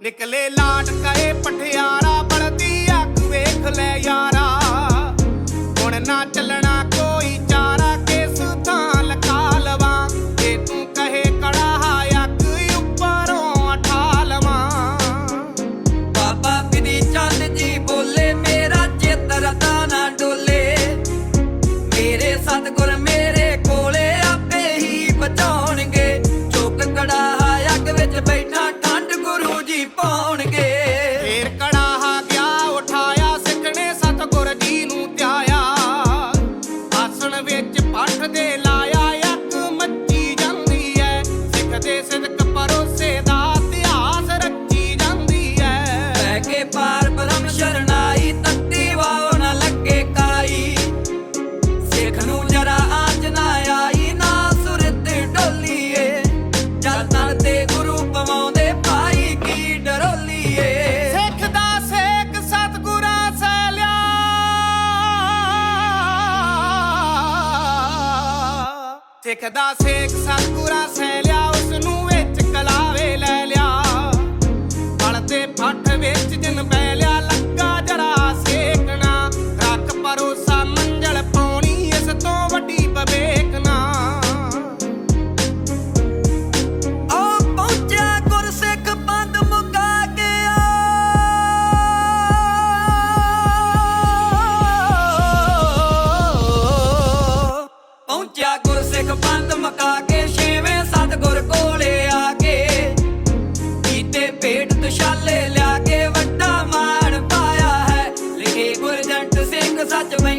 ਨਿਕਲੇ ਲਾਟ ਕਰੇ ਪਠਿਆਰਾ ਬਲਦੀ ਅੱਖ ਵੇਖ ਲੈ ਯਾਰਾ। ਹੁਣ ਨਾ ਚੱਲਣਾ ਵੇਖਦਾ ਸੇਖ ਸਤਪੂਰਾ ਸੈ ਲਿਆ ਉਸ ਨੂੰ ਵਿੱਚ ਕਲਾਵੇ ਲੈ ਲਿਆ। ਬਲ ਪੱਠ ਵਿੱਚ ਜਨ ਪਹੁੰਚਿਆ ਗੁਰਸਿੱਖ ਪੰਥ ਮਕਾ ਕੇ ਛੇਵੇਂ ਸਤਗੁਰ ਕੋਲੇ ਆ ਕੇ। ਕੀਤੇ ਪੇਟ ਤਸ਼ਾਲੇ ਲਿਆ ਕੇ ਵੱਡਾ ਮਾਣ ਪਾਇਆ ਹੈ। ਲਿਖੇ ਗੁਰਜੰਟ ਸਿੰਘ ਸੱਚ ਮੈਂ